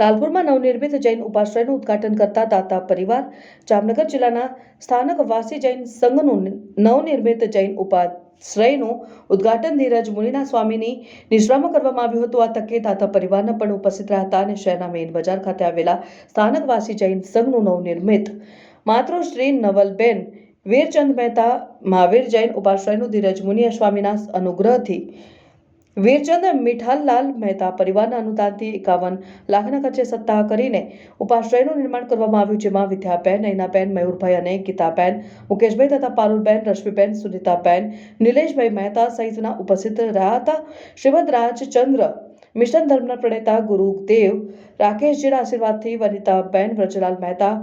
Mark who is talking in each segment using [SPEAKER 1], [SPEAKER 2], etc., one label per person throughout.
[SPEAKER 1] લાલપુરમાં નવનિર્મિત જૈન ઉપાશ્રયનું ઉદઘાટન કરતા દાતા પરિવાર જામનગર જિલ્લાના સ્થાનક વાસી જૈન સંઘનું નવનિર્મિત જૈન ઉપાશ્રયનું ઉદ્ઘાટન ધીરજ મુનિના સ્વામીની નિશ્રામાં કરવામાં આવ્યું હતું. આ તકે દાતા પરિવારના પણ ઉપસ્થિત રહ્યા હતા અને શહેરના મેઇન બજાર ખાતે આવેલા સ્થાનક વાસી જૈન સંઘનું નવનિર્મિત માત્ર શ્રી નવલબેન વીરચંદ મહેતા મહાવીર જૈન ઉપાશ્રયનું ધીરજ મુનિ સ્વામીના અનુગ્રહથી વીરચંદ મીઠાલાલ મહેતા પરિવારના અનુદાનથી એકાવન લાખના ખર્ચે સત્તા કરીને ઉપાશ્રયનું નિર્માણ કરવામાં આવ્યું, જેમાં વિદ્યાબેન, નૈનાબેન, મયુરભાઈ અને ગીતાબેન, મુકેશભાઈ તથા પારુલબેન, રશ્મિબેન, સુનિતાબેન, નિલેશભાઈ મહેતા સહિતના ઉપસ્થિત રહ્યા હતા. શ્રીમદ રાજચંદ્ર મિશન ધર્મના પ્રણેતા ગુરુદેવ રાકેશજીના આશીર્વાદથી વનિતાબેન વ્રજલાલ મહેતા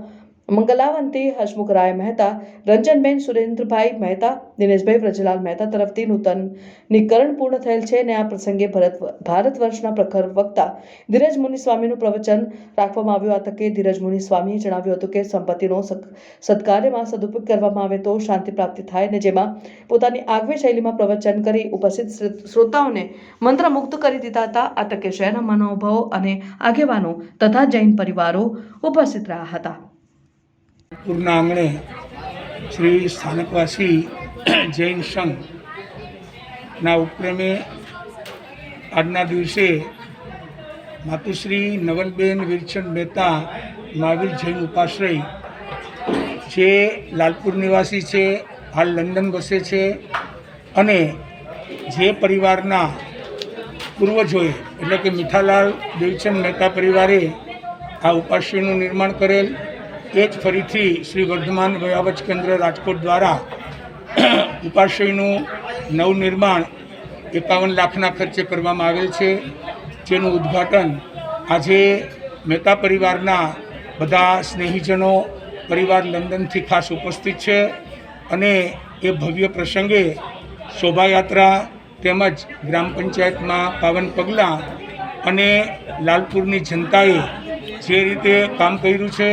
[SPEAKER 1] મંગલાવંતી હસમુખરાય મહેતા રંજનબેન સુરેન્દ્રભાઈ મહેતા દિનેશભાઈ વ્રજલાલ મહેતા તરફથી નૂતનીકરણ પૂર્ણ થયેલ છે અને આ પ્રસંગે ભરત ભારત વર્ષના પ્રખર વક્તા ધીરજ મુનિ સ્વામીનું પ્રવચન રાખવામાં આવ્યું. આ તકે ધીરજ મુનિ સ્વામીએ જણાવ્યું હતું કે સંપત્તિનો સત્કાર્યમાં સદુપયોગ કરવામાં આવે તો શાંતિ પ્રાપ્તિ થાય અને જેમાં પોતાની આગવી શૈલીમાં પ્રવચન કરી ઉપસ્થિત શ્રોતાઓને મંત્રમુગ્ધ કરી દીધા હતા. આ તકે શહેરના મનોભાવો અને આગેવાનો તથા જૈન પરિવારો ઉપસ્થિત રહ્યા હતા.
[SPEAKER 2] પૂરના આંગણે શ્રી સ્થાનકવાસી જૈન સંઘ ના ઉપક્રમે આજના દિવસે માતુશ્રી નવલબેન વીરચંદ મહેતા મહાવીર જૈન ઉપાશ્રય જે લાલપુર નિવાસી છે, હાલ લંડન વસે છે અને જે પરિવારના પૂર્વજોએ, એટલે કે મીઠાલાલ દેવચંદ મહેતા પરિવારે આ ઉપાશ્રયનું નિર્માણ કરેલ એ જ ફરીથી શ્રી વર્ધમાન વયાવચ કેન્દ્ર રાજકોટ દ્વારા ઉપાશ્રયનું નવનિર્માણ એકાવન લાખના ખર્ચે કરવામાં આવેલ છે. જેનું ઉદ્ઘાટન આજે મહેતા પરિવારના બધા સ્નેહીજનો, પરિવાર લંડનથી ખાસ ઉપસ્થિત છે અને એ ભવ્ય પ્રસંગે શોભાયાત્રા તેમજ ગ્રામ પંચાયતમાં પાવન પગલાં અને લાલપુરની જનતાએ જે રીતે કામ કર્યું છે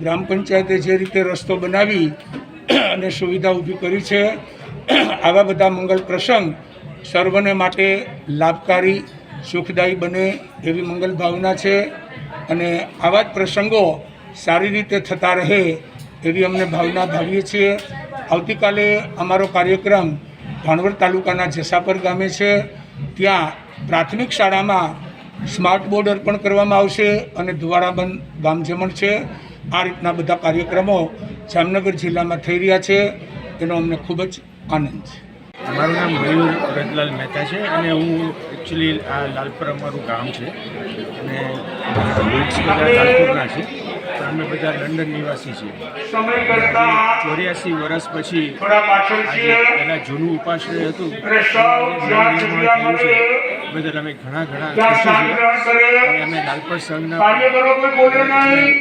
[SPEAKER 2] ગ્રામ પંચાયતે જે રીતે રસ્તો બનાવી અને સુવિધા ઊભી કરી છે, આવા બધા મંગલ પ્રસંગ સર્વને માટે લાભકારી, સુખદાયી બને એવી મંગલ ભાવના છે અને આવા જ પ્રસંગો સારી રીતે થતા રહે એવી અમને ભાવના ભાવીએ છીએ. આવતીકાલે અમારો કાર્યક્રમ ભાણવડ તાલુકાના જસાપર ગામે છે. ત્યાં પ્રાથમિક શાળામાં સ્માર્ટ બોર્ડ અર્પણ કરવામાં આવશે અને ધુવાડાબંધ ગામજમણ છે. આ રીતના બધા કાર્યક્રમો જામનગર જિલ્લામાં થઈ રહ્યા છે. એનો અમને ખૂબ જ આનંદ છે.
[SPEAKER 3] મારું નામ મયુર વ્રજલાલ મહેતા છે અને હું એકચ્યુઅલી આ લાલપુર અમારું ગામ છે. અને લાલપુરના છે. અમે બધા લંડન નિવાસી છીએ. ચોર્યાસી વર્ષ પછી પહેલાં જૂનું ઉપાશ્રય હતું. બદલ અમે ઘણા ઘણા ખુશી છે અને અમે લાલપર સંઘના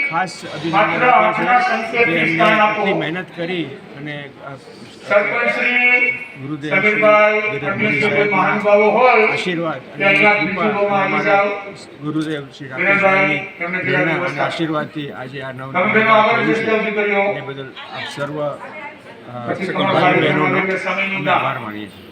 [SPEAKER 3] ખાસ અભિનંદન આપીએ છીએ એમને આટલી મહેનત કરી અને ગુરુદેવ આશીર્વાદ ગુરુદેવ શ્રી
[SPEAKER 2] વ્યવસ્થા.
[SPEAKER 3] આશીર્વાદથી આજે આ નવ એ બદલ આપ સર્વ બહેનોનો. આભાર માનીએ છીએ